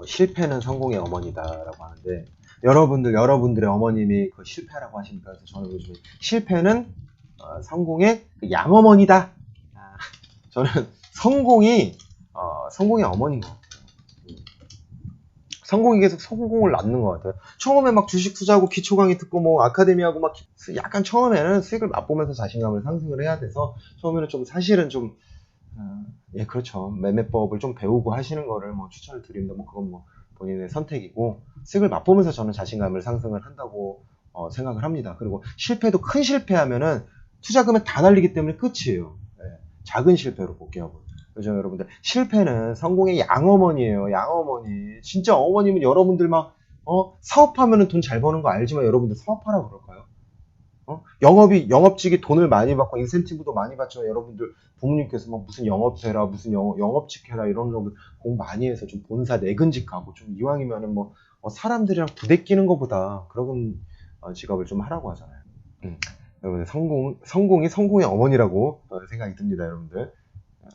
뭐 실패는 성공의 어머니다라고 하는데 여러분들 여러분들의 어머님이 그 실패라고 하십니까? 저는 요즘 실패는 어, 성공의 그 양어머니다. 아, 저는 성공이 어, 성공의 어머니인 것 같아요. 음. 성공이 계속 성공을 낳는 것 같아요. 처음에 막 주식 투자하고 기초 강의 듣고 뭐 아카데미하고 막 수- 약간 처음에는 수익을 맛보면서 자신감을 상승을 해야 돼서 처음에는 좀 사실은 좀 어, 예, 그렇죠. 매매법을 좀 배우고 하시는 거를 뭐 추천을 드립니다. 뭐 그건 뭐 본인의 선택이고 수익을 맛보면서 저는 자신감을 상승을 한다고 어, 생각을 합니다. 그리고 실패도 큰 실패하면은 투자금은 다 날리기 때문에 끝이에요. 예, 작은 실패로 볼게요. 그죠, 여러분들? 실패는 성공의 양어머니예요. 양어머니. 진짜 어머님은 여러분들 막 어, 사업하면은 돈 잘 버는 거 알지만 여러분들 사업하라 그럴까요? 어? 영업이 영업직이 돈을 많이 받고 인센티브도 많이 받지만 여러분들 부모님께서 막 무슨 영업해라 무슨 영, 영업직 해라 이런 거 공부 많이 해서 좀 본사 내근직 가고 좀 이왕이면은 뭐 어, 사람들이랑 부대끼는 것보다 그런 어, 직업을 좀 하라고 하잖아요. 음. 여러분들 성공 성공이 성공의 어머니라고 어, 생각이 듭니다, 여러분들. 어,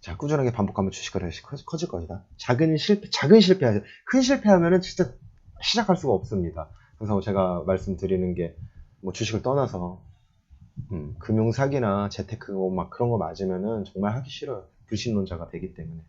자 꾸준하게 반복하면 주식거래가 커- 커질 겁니다. 작은 실패 작은 실패하죠. 큰 실패하면은 진짜 시작할 수가 없습니다. 그래서 제가 말씀드리는 게 뭐 주식을 떠나서 음, 금융 사기나 재테크 뭐막 그런 거 맞으면은 정말 하기 싫어요. 불신론자가 되기 때문에.